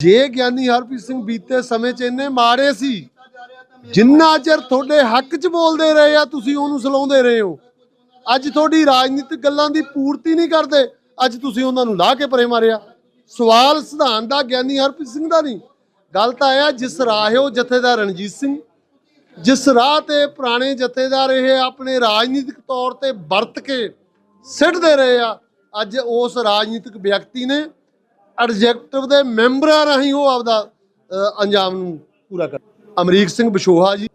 ਜੇ ਗਿਆਨੀ ਹਰਪ੍ਰੀਤ ਸਿੰਘ ਬੀਤੇ ਸਮੇਂ 'ਚ ਇੰਨੇ ਮਾੜੇ ਸੀ, ਜਿੰਨਾ ਚਿਰ ਤੁਹਾਡੇ ਹੱਕ 'ਚ ਬੋਲਦੇ ਰਹੇ ਆ, ਤੁਸੀਂ ਉਹਨੂੰ ਸਲਾਉਂਦੇ ਰਹੇ ਹੋ। ਅੱਜ ਤੁਹਾਡੀ ਰਾਜਨੀਤਿਕ ਗੱਲਾਂ ਦੀ ਪੂਰਤੀ ਨਹੀਂ ਕਰਦੇ, ਅੱਜ ਤੁਸੀਂ ਉਹਨਾਂ ਨੂੰ ਲਾਹ ਕੇ ਪਰੇ ਮਾਰਿਆ। ਸਵਾਲ ਸਿਧਾਂਤ ਦਾ ਗਿਆਨੀ ਹਰਪ੍ਰੀਤ ਸਿੰਘ ਦਾ ਨਹੀਂ। ਗੱਲ ਤਾਂ ਆਇਆ ਆ, ਜਿਸ ਰਾਹਿਓ ਜਥੇਦਾਰ ਰਣਜੀਤ ਸਿੰਘ। ਜਿਸ ਰਾਹ ਤੇ ਪੁਰਾਣੇ ਜਥੇਦਾਰ ਇਹ ਆਪਣੇ ਰਾਜਨੀਤਿਕ ਤੌਰ ਤੇ ਵਰਤ ਕੇ ਸਿੱਟਦੇ ਰਹੇ ਆ, ਅੱਜ ਉਸ ਰਾਜਨੀਤਿਕ ਵਿਅਕਤੀ ਨੇ ਐਡਜੈਕਟਿਵ ਦੇ ਮੈਂਬਰਾਂ ਰਾਹੀਂ ਉਹ ਆਪਦਾ ਅੰਜਾਮ ਨੂੰ ਪੂਰਾ ਕਰ ਅਮਰੀਕ ਸਿੰਘ ਬਸ਼ੋਹਾ ਜੀ,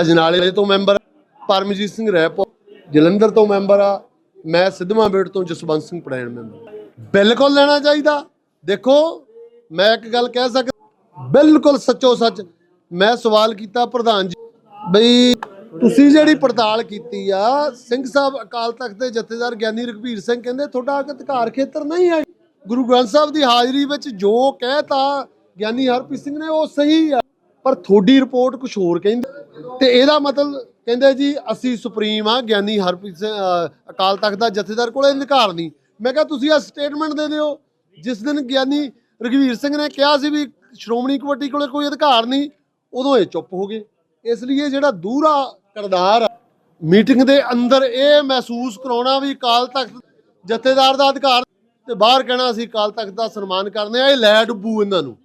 ਅਜਨਾਲੇ ਤੋਂ ਮੈਂਬਰ ਪਰਮਜੀਤ ਸਿੰਘ ਰੈਪੋ, ਜਲੰਧਰ ਤੋਂ ਮੈਂਬਰ ਆ, ਮੈਂ ਸਿੱਧਵਾਂ ਬੇਟ ਤੋਂ ਜਸਵੰਤ ਸਿੰਘ ਪੜੈਣ ਮੈਂਬਰ ਬਿਲਕੁਲ ਲੈਣਾ ਚਾਹੀਦਾ। ਦੇਖੋ, ਮੈਂ ਇੱਕ ਗੱਲ ਕਹਿ ਸਕਦਾ ਬਿਲਕੁਲ ਸੱਚੋ ਸੱਚ, ਮੈਂ ਸਵਾਲ ਕੀਤਾ ਪ੍ਰਧਾਨ ਜੀ, ਬਈ ਤੁਸੀਂ ਜਿਹੜੀ ਪੜਤਾਲ ਕੀਤੀ ਆ, ਸਿੰਘ ਸਾਹਿਬ ਅਕਾਲ ਤਖਤ ਦੇ ਜਥੇਦਾਰ ਗਿਆਨੀ ਰਘਬੀਰ ਸਿੰਘ ਕਹਿੰਦੇ ਤੁਹਾਡਾ ਅਧਿਕਾਰ ਖੇਤਰ ਨਹੀਂ ਹੈ। ਗੁਰੂ ਗ੍ਰੰਥ ਸਾਹਿਬ ਦੀ ਹਾਜ਼ਰੀ ਵਿੱਚ ਜੋ ਕਹਿਤਾ ਗਿਆਨੀ ਹਰਪ੍ਰੀਤ ਸਿੰਘ ਨੇ, ਉਹ ਸਹੀ ਆ। ਪਰ ਤੁਹਾਡੀ ਰਿਪੋਰਟ ਕੁਝ ਹੋਰ ਕਹਿੰਦੀ। ਤੇ ਇਹਦਾ ਮਤਲਬ ਕਹਿੰਦੇ ਜੀ, ਅਸੀਂ ਸੁਪਰੀਮ ਆ ਗਿਆਨੀ ਹਰਪ੍ਰੀਤ ਸਿੰਘ ਅਕਾਲ ਤਖਤ ਦਾ ਜਥੇਦਾਰ ਕੋਲੇ ਅਧਿਕਾਰ ਨਹੀਂ। ਮੈਂ ਕਿਹਾ, ਤੁਸੀਂ ਆ ਸਟੇਟਮੈਂਟ ਦੇ ਦਿਓ। ਜਿਸ ਦਿਨ ਗਿਆਨੀ ਰਘਵੀਰ ਸਿੰਘ ਨੇ ਕਿਹਾ ਸੀ ਵੀ ਸ਼੍ਰੋਮਣੀ ਕਮੇਟੀ ਕੋਲੇ ਕੋਈ ਅਧਿਕਾਰ ਨਹੀਂ, ਉਦੋਂ ਇਹ ਚੁੱਪ ਹੋ ਗਏ। ਇਸ ਲਈ ਇਹ ਜਿਹੜਾ ਦੂਰਾ ਕਰਦਾਰ ਆ, ਮੀਟਿੰਗ ਦੇ ਅੰਦਰ ਇਹ ਮਹਿਸੂਸ ਕਰਾਉਣਾ ਵੀ ਅਕਾਲ ਤਖਤ ਜਥੇਦਾਰ ਦਾ ਅਧਿਕਾਰ ਤੇ ਬਾਹਰ ਕਹਿਣਾ ਅਸੀਂ ਅਕਾਲ ਤਖਤ ਦਾ ਸਨਮਾਨ ਕਰਦੇ ਆ, ਇਹ ਲੈ ਡੁੱਬੂ ਇਹਨਾਂ ਨੂੰ।